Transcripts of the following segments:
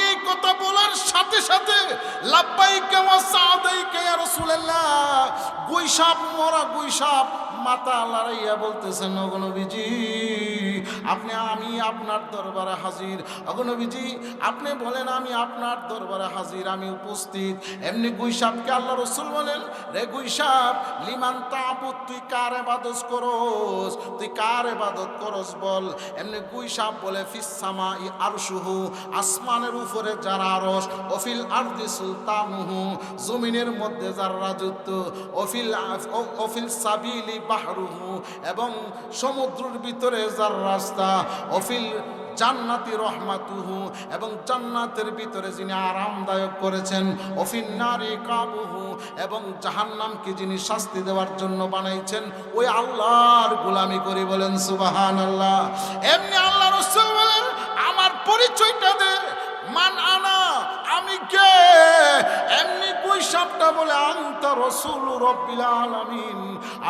এই কথা বলার সাথে সাথে গুইসাপ মরা গুইসাপ মাথা লড়াইয়া বলতেছেন অগনবীজি আপনি, আমি আপনার দরবারে হাজির। অগনবীজি আপনি বলেন, আমি আপনার দরবারে হাজির, আমি উপস্থিত। এমনি গুইসাপকে আল্লাহ রসুল বলেন, রে গুইসাপ, লিমান তাবুত, তুই কার এবাদত করস? তুই কার এবাদত করস বল? এমনি গুইসাপ বলে ফিসামা ই আরশুহু, আসমানের উপরে যার আরস অফিল আরদি সুলতানুহু, জমিনের মধ্যে যার রাজত্ব, অফিল অফিল সাবিলি বাহরুহু, এবং সমুদ্রের ভিতরে যার রাস্তা, অফিল জান্নাতি রহমাতুহু এবং জান্নাতের ভিতরে যিনি আরামদায়ক করেছেন, অফিন নারী কাবুহু এবং জাহান্নামকে যিনি শাস্তি দেওয়ার জন্য বানাইছেন, ওই আল্লাহর গোলামি করি বলেন সুবাহান আল্লাহ এমনি আল্লাহ রসুল বলেন, আমার পরিচয়টা দে, মান আনা, আমি কে? এমনি কই সাপটা বলে আলামিন।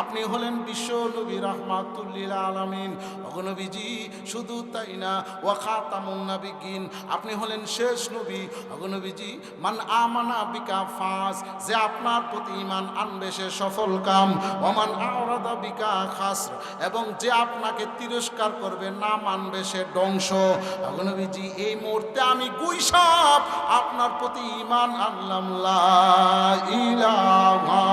আপনি হলেন বিশ্ব নবী রহমাতুল্লিল আলামিন। অগনবীজি শুধু তাই না, ওয়া খাতামুন নাবিগিন, আপনি হলেন শেষ নবী। অগনবীজি মান আমানা বিকা ফাস, যে আপনার প্রতি ইমান আনবে সে সফল কাম। ওমান আওরাদা বিকা খাস এবং যে আপনাকে তিরস্কার করবে, না মানবে সে ধ্বংস। অগনবীজি এই মুহূর্তে আমি গুইসাপ আপনার প্রতি ইমান আনলাম লা। ইলাহা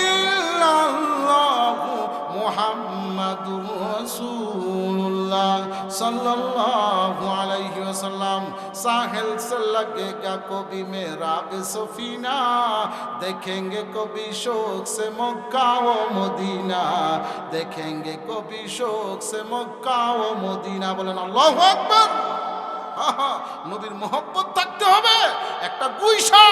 ইল্লাল্লাহু মুহাম্মাদুর রাসূলুল্লাহ सल्लल्लाहु अलैहि वसल्लम साहिल से लगेगा कभी मेरा सफीना देखेंगे कभी शोक से मक्का व मदीना देखेंगे कभी शोक से मक्का व मदीना বলেন আল্লাহু আকবার আহা, নবীর মহব্বত থাকতে হবে একটা গুইসা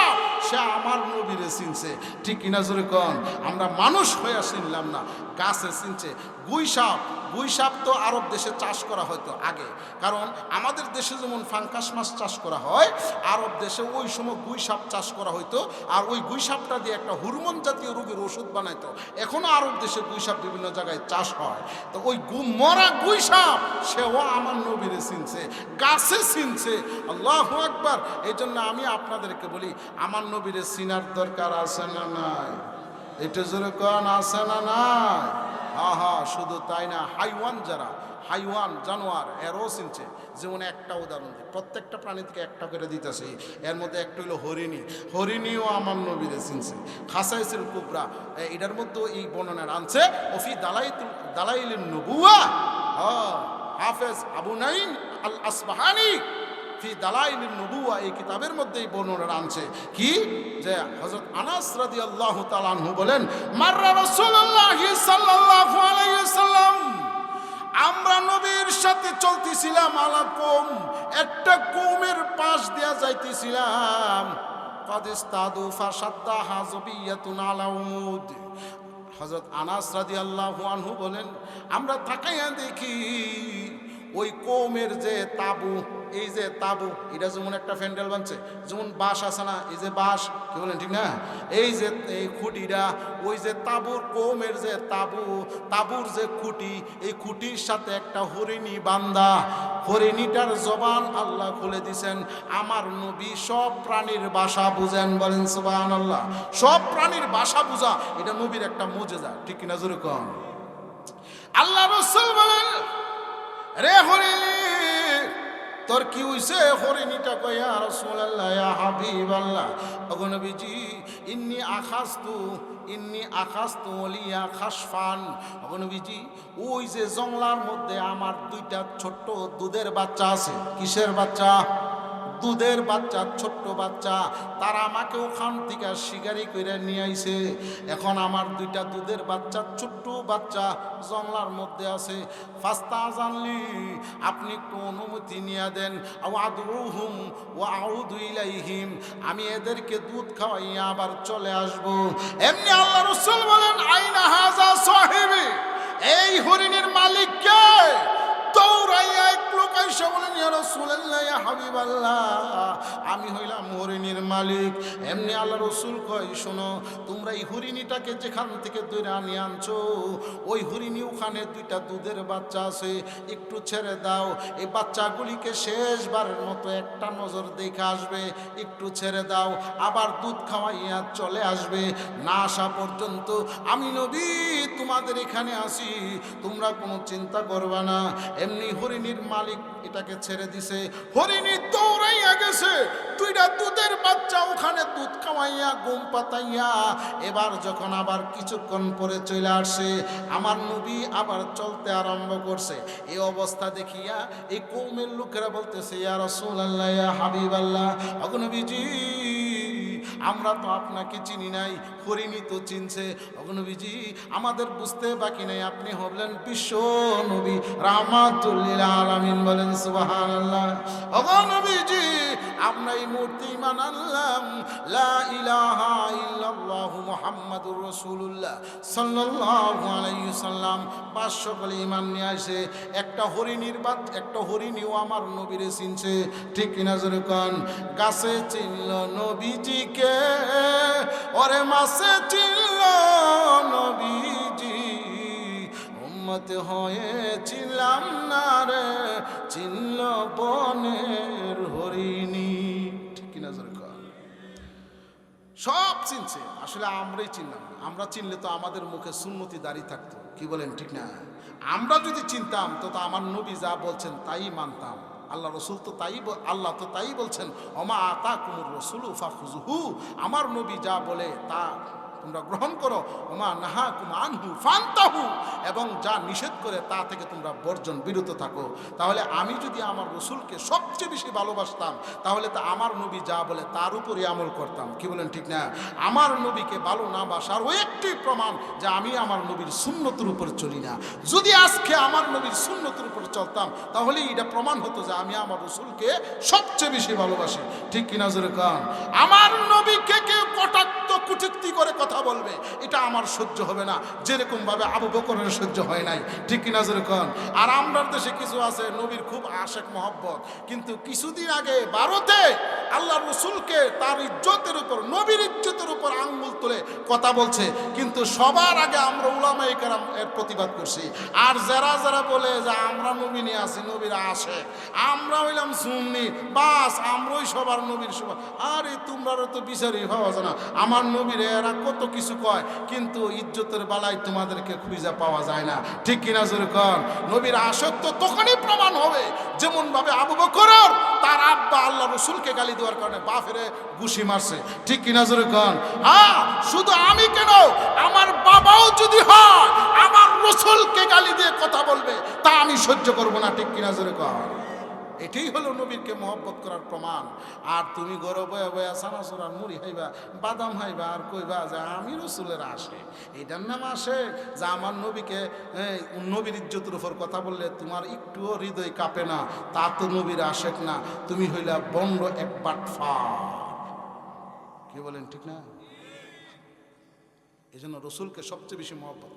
সে আমার নবীরে চিনছে। ঠিক কিনা জোরে কন? আমরা মানুষ হয়ে চিনলাম না। গাছে চিনছে। গুইসাপ গুইসাপ তো আরব দেশে চাষ করা হয়তো আগে। কারণ আমাদের দেশে যেমন ফাঙ্কাস মাছ চাষ করা হয়, আরব দেশে ওই সময় গুইসাপ চাষ করা হইতো। আর ওই গুইসাপটা দিয়ে একটা হরমোন জাতীয় রোগের ওষুধ বানাইতো। এখনও আরব দেশে গুইসাপ বিভিন্ন জায়গায় চাষ হয়। তো ওই গু মরা গুইসাপ সেও আমার নবীরে চিনছে। গাছে চিনছে। আল্লাহ একবার এই জন্য আমি আপনাদেরকে বলি, আমার নবীরে চিনার দরকার আছে না নাই? এটা জোরে কন, আছে না নাই? আহা, শুধু তাই না, হাইওয়ান যারা, হাইওয়ান, জানোয়ার, এরও চিনছে। যেমন একটা উদাহরণ দিই, প্রত্যেকটা প্রাণী থেকে একটা করে দিতেছে। এর মধ্যে একটা হলো হরিণী। হরিণীও আমার নবীরে চিনছে। খাসাইসিল কুবরা এটার মধ্যে এই বর্ণনা আনছে, ওফি দালাই দালাইল নবুয়া। হাফেজ আবু নাইম আল আসবাহানি ফি দালাইল নবুয়া এই কিতাবের মধ্যেই বর্ণনা আনছে। কি? যে হযরত আনাস রাদিয়াল্লাহু তাআলা আনহু বলেন, মাররা রাসূলুল্লাহ সাল্লাল্লাহু আলাইহি ওয়াসাল্লাম, আমরা নবীর সাথে চলতেছিলাম আলা কম একটা কৌমের পাশ দিয়া যাইতেছিলাম। কাদিস্তাদু ফাসাদ্দা হাজবিয়াতুন আলা উমুদ। হজরত আনাস রাদি আল্লাহ আনহু বলেন, আমরা তাকাইয়া দেখি ওই কৌমের যে তাবু, এই যে তাবু, এটা যেমন একটা ফ্যান্ডেল বানছে, যেমন বাঁশ আছে না, এই যে বাঁশ, কি বলেন ঠিক না? এই যে এই খুঁটিটা, ওই যে তাবুর কৌমের যে তাবু, তাবুর যে খুঁটি, এই খুঁটির সাথে একটা হরিণী বান্দা, হরিণীটার জবান আল্লাহ খুলে দিছেন, আমার নবী সব প্রাণীর বাসা বুঝেন বলেন সুবাহ আল্লাহ সব প্রাণীর বাসা বুঝা, এটা নবীর একটা মজেজা, ঠিক কিনা জোরে কম আল্লাহ রসুল বলেন রে হরি, তোর কি হইছে? হরিণীটা কইয়া রসুল্লাহ ইয়া হাবিবাল্লাহ। ওগো নবীজি, ইন্নি আখাস্তু ইন্নি আখাস্তু অলিয়া খাসফান ফান নবীজি, ওই যে জংলার মধ্যে আমার দুইটা ছোট্ট দুধের বাচ্চা আছে। কিসের বাচ্চা? দুধের বাচ্চা, ছোট্ট বাচ্চা, তারা আমাকে ওখান থেকে শিকারি করে নিয়ে আইছে। এখন আমার দুইটা দুধের বাচ্চা, ছোট্ট বাচ্চা জংলার মধ্যে আছে। ফাস্তা জানলি আপনি একটু অনুমতি নিয়ে দেন। আদরুহুম ও আউদু ইলাইহিম, আমি এদেরকে দুধ খাওয়াইয়া আবার চলে আসব। এমনি আল্লাহ রসুল বলেন, আইনা হাজা সাহেবী? এই হরিণের মালিককে দৌড়াইয়া এসে বলেন আমি হইলাম হরিণীর মালিক। এমনি আল্লাহ রসুল কয়, শোনো, তোমরা এই হরিণীটাকে যেখান থেকে দৈরা নিয়ে আনছো, ওই হরিণী ওখানে দুইটা দুধের বাচ্চা আছে, একটু ছেড়ে দাও। এই বাচ্চাগুলিকে শেষবারের মতো একটা নজর দেখে আসবে, একটু ছেড়ে দাও। আবার দুধ খাওয়াইয়া চলে আসবে। না আসা পর্যন্ত আমি নবী, তোমাদের এখানে আসি, তোমরা কোনো চিন্তা করবে না। এমনি হরিণীর মালিক এটাকে ছেড়ে দিছে। হরিণী দৌড়াইয়া গেছে। দুইটা দুধের বাচ্চা ওখানে দুধ খাওয়াইয়া গুম পাতাইয়া। এবার যখন আবার কিছুক্ষণ পরে চলে আসে, আমার নবী আবার চলতে আরম্ভ করছে। এই অবস্থা দেখিয়া এই কৌমের লোকেরা বলতেছে, ইয়া আল্লাহ হাবিব আল্লাহ অগনবীজি আমরা তো আপনাকে চিনি নাই হরিণী তো চিনছে। অগনবীজি, আমাদের বুঝতে বাকি নাই, আপনি হবলেন বিশ্ব নবী, রাহমাতুল্লিল আলামিন বলেন সুবহানাল্লাহ। অগনবীজি, আমরা এই মূর্তি ইমান আনলাম লা ইলাহা ইল্লাল্লাহু মুহাম্মাদুর রাসূলুল্লাহ সাল্লাল্লাহু আলাইহি সাল্লাম। পাঁচশো বলে ইমান নিয়ে আসে, একটা হরিণীর বাদ, একটা হরিণীও আমার নবীরে চিনছে। ঠিক কিনা জোরে গাছে চিনল নবীজিকে ওরে মাসে চিনল নবীজি, উম্মত হয়ে চিনলাম না রে চিনল বনের হরিণী। ঠিক কিনা জোরে সব চিনছে, আসলে আমরাই চিনলাম আমরা চিনলে তো আমাদের মুখে সুন্নতি দাঁড়িয়ে থাকতো, কি বলেন ঠিক না? আমরা যদি চিনতাম তো আমার নবী যা বলছেন তাই মানতাম। আল্লাহ রসুল তো তাই আল্লাহ তো তাই বলছেন, অমা আতা কুমুর রসুল ফাফুজহু আমার নবী যা বলে তা তোমরা গ্রহণ করো। ওমা নাহা কুমানহু ফান্তাহু। এবং যা নিষেধ করে তা থেকে তোমরা বর্জন বিরত থাকো। তাহলে আমি যদি আমার রসুলকে সবচেয়ে বেশি ভালোবাসতাম, তাহলে তা আমার নবী যা বলে তার উপরে আমল করতাম। কি বলেন ঠিক না? আমার নবীকে ভালো না বাসার ওই একটি প্রমাণ যে আমি আমার নবীর সুন্নতের উপরে চলি না। যদি আজকে আমার নবীর সুন্নতের উপরে চলতাম তাহলে এটা প্রমাণ হতো যে আমি আমার রসুলকে সবচেয়ে বেশি ভালোবাসি। ঠিক কিনা জোরে কান? আমার নবীকে কেউ কটাক্ত কুচুক্তি করে কথা বলবে, এটা আমার সহ্য হবে না। যেরকম ভাবে আবু বকরের সহ্য হয় নাই, ঠিক কিনা যেরকম? আর আমরার দেশে কিছু আছে, নবীর খুব আশেক মহব্বত। কিন্তু কিছুদিন আগে ভারতে আল্লাহ রসুলকে তার ইজ্জতের উপর, নবীর ইজ্জতের উপর আঙ্গুল তুলে কথা বলছে। কিন্তু সবার আগে আমরা উলামাই কারাম এর প্রতিবাদ করছি। আর যারা যারা বলে যে আমরা নবী নিয়ে আসি নবীরা আসে, আমরা হইলাম সুন্নি, বাস, আমরাই সবার নবীর সবার আরে তোমরা তো বিচারই পাওয়া যায় না। আমার নবীর এরা কত কিছু কয়, কিন্তু ইজ্জতের বেলায় তোমাদেরকে খুঁজে পাওয়া যায় না। ঠিক কিনা জোরে কন? নবীর আসক্ত তখনই প্রমাণ হবে। যেমন ভাবে আবু বকর, তার আব্বা আল্লাহ রসুলকে গালি দেওয়ার কারণে বাফেরে ঘুষি মারছে। ঠিক কিনা জোরে কন? হ্যাঁ শুধু আমি কেন? আমার বাবাও যদি হয়, আমার রসুলকে গালি দিয়ে কথা বলবে, তা আমি সহ্য করব না, ঠিক কিনা জোরে কন? এটাই হলো নবীরকে মহব্বত করার প্রমাণ। আর তুমি গরো বয়া বয়া সানাসুর আর মুড়ি হাইবা বাদাম হাইবা আর কইবা যে আমি রসুলের আসে এটার নাম আসে যে আমার নবীকে নবীর ইজ্জতের উপর কথা বললে তোমার একটুও হৃদয় কাঁপে না, তা তো নবীর আশেক না। তুমি হইলা বন্ড এক কি বলেন ঠিক না? এই জন্য রসুলকে সবচেয়ে বেশি মহব্বত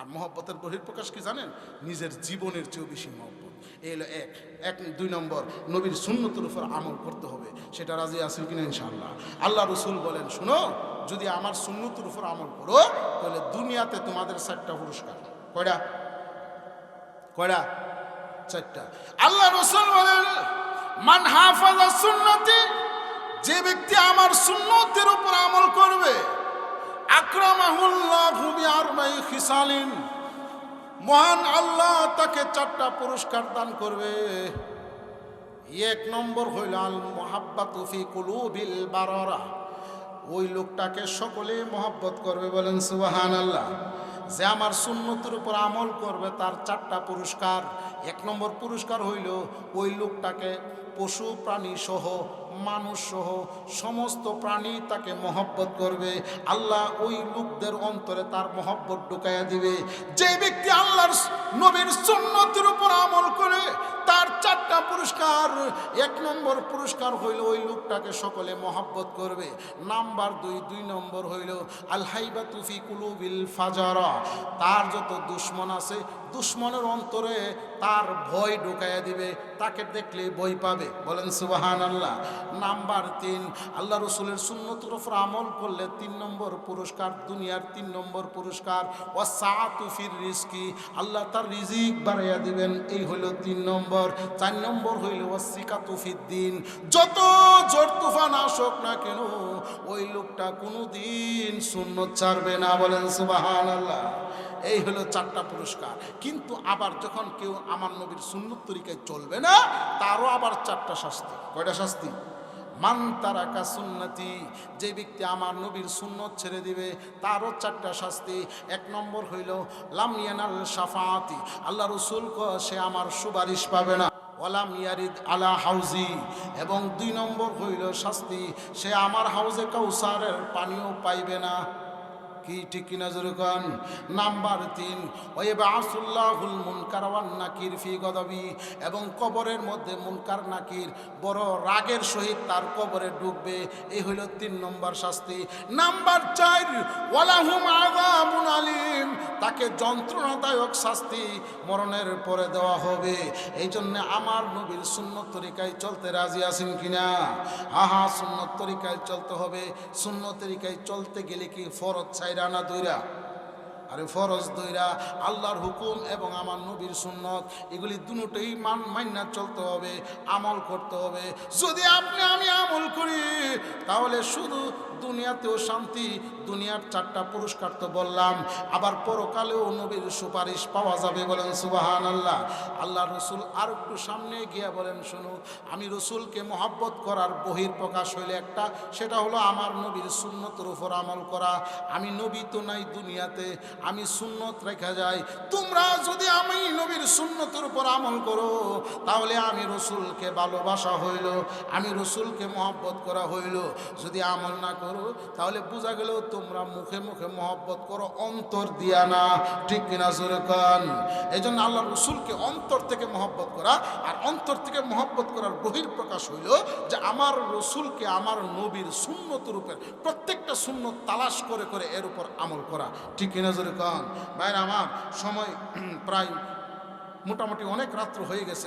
আর মহব্বতের বহির্প্রকাশ কি জানেন? নিজের জীবনের চেয়েও বেশি মহব্বত। এই হলো এক। এক, দুই নম্বর, নবীর সুন্নতের উপর আমল করতে হবে। সেটা রাজি আছেন কিনা ইনশাল্লাহ আল্লাহ রসুল বলেন, শুনো, যদি আমার সুন্নতের উপর আমল করো, তাহলে দুনিয়াতে তোমাদের চারটা পুরস্কার। কয়টা? কয়টা? চারটা। আল্লাহ রসুল বলেন, মান হাফাজা সুন্নতি, যে ব্যক্তি আমার সুন্নতের উপর আমল করবে মহান আল্লাহ তাকে চারটা পুরস্কার দান করবে। এক নম্বর হইল আল কুলু কুলুবিল বাররা। ওই লোকটাকে সকলে মহব্বত করবে বলেন সুবাহান আল্লাহ যে আমার সুন্নতির উপর আমল করবে, তার চারটা পুরস্কার। এক নম্বর পুরস্কার হইল ওই লোকটাকে পশু প্রাণী সহ, মানুষ সহ, সমস্ত প্রাণী তাকে মহব্বত করবে। আল্লাহ ওই লোকদের অন্তরে তার মহব্বত ঢুকাইয়া দিবে। যে ব্যক্তি আল্লাহর নবীর সুন্নতির উপর আমল করে তার চারটা পুরস্কার, এক নম্বর পুরস্কার হইল ওই লোকটাকে সকলে মহাব্বত করবে। নাম্বার দুই দুই নম্বর হইল, আল বা তুফি কুলুবিল ফাজারা, তার যত দুশ্মন আছে দুশ্মনের অন্তরে তার ভয় ঢুকাইয়া দিবে, তাকে দেখলে বই পাবে। বলেন সুবাহান আল্লাহ নাম্বার তিন, আল্লাহ রসুলের সুন্নতের উপর আমল করলে তিন নম্বর পুরস্কার, দুনিয়ার তিন নম্বর পুরস্কার। ও সাতুফির রিস্কি আল্লাহ তার রিজিক বাড়াইয়া দিবেন, এই হইল তিন নম্বর। চার নম্বর হইল ও সিকাতুফির দিন। যত জোর তুফান আসুক না কেন, ওই লোকটা কোনো দিন শূন্য ছাড়বে না। বলেন সুবাহান আল্লাহ এই হলো চারটা পুরস্কার। কিন্তু আবার যখন কেউ আমার নবীর সুন্নত তরিকায় চলবে না, তারও আবার চারটা শাস্তি। কয়টা শাস্তি? মান তারাকা সুন্নতি, যে ব্যক্তি আমার নবীর সুন্নত ছেড়ে দিবে, তারও চারটা শাস্তি। এক নম্বর হইল লামিয়ানাল সাফাতি আল্লাহ রসুল সে আমার সুপারিশ পাবে না। ওয়ালাম ইয়ারিদ আলা হাউজি, এবং দুই নম্বর হইল শাস্তি, সে আমার হাউজে কাউসারের পানিও পাইবে না। কি ঠিক কিনা জোরকান নাম্বার তিন ওয়েবা আসুল্লাহুল মুনকার ওয়ান নাকির ফি গদবি, এবং কবরের মধ্যে মুনকার নাকির বড় রাগের সহিত তার কবরে ঢুকবে এই হইল তিন নম্বর শাস্তি। নাম্বার চার, ওয়ালাহুম আযাবুন আলিম, তাকে যন্ত্রণাদায়ক শাস্তি মরণের পরে দেওয়া হবে। এই জন্য আমার নবীর সুন্নত তরিকায় চলতে রাজি আছেন কিনা? আহা, সুন্নত তরিকায় চলতে হবে। সুন্নত তরিকায় চলতে গেলে কি ফরজ ছাইরা দৈরা আরে ফরজ দৈরা আল্লাহর হুকুম এবং আমার নবীর সুন্নত, এগুলি দুটোই মান মান্না চলতে হবে, আমল করতে হবে। যদি আপনি আমি আমল করি, তাহলে শুধু দুনিয়াতেও শান্তি, দুনিয়ার চারটা পুরস্কার তো বললাম। আবার পরকালেও নবীর সুপারিশ পাওয়া যাবে বলেন সুবাহান আল্লাহ আল্লাহ রসুল আর একটু সামনে গিয়ে বলেন, শুনু, আমি রসুলকে মহাব্বত করার বহির প্রকাশ হইলে একটা, সেটা হলো আমার নবীর সুন্নতের উপর আমল করা। আমি নবী তো নাই দুনিয়াতে, আমি সুন্নত রেখা যাই। তোমরা যদি আমি নবীর সুন্নতের উপর আমল করো, তাহলে আমি রসুলকে ভালোবাসা হইল, আমি রসুলকে মহব্বত করা হইল। যদি আমল না তাহলে বোঝা গেল তোমরা মুখে মুখে মহব্বত করো, অন্তর দিয়া না। ঠিক কিনা সুরকান এই জন্য আল্লাহ রসুলকে অন্তর থেকে মহব্বত করা আর অন্তর থেকে মহব্বত করার বহির প্রকাশ হইল যে আমার রসুলকে আমার নবীর শূন্যত রূপের প্রত্যেকটা শূন্য তালাশ করে করে এর উপর আমল করা। ঠিক কিনা সুরকান ভাইরা আমার, সময় প্রায় মোটামুটি অনেক রাত্র হয়ে গেছে।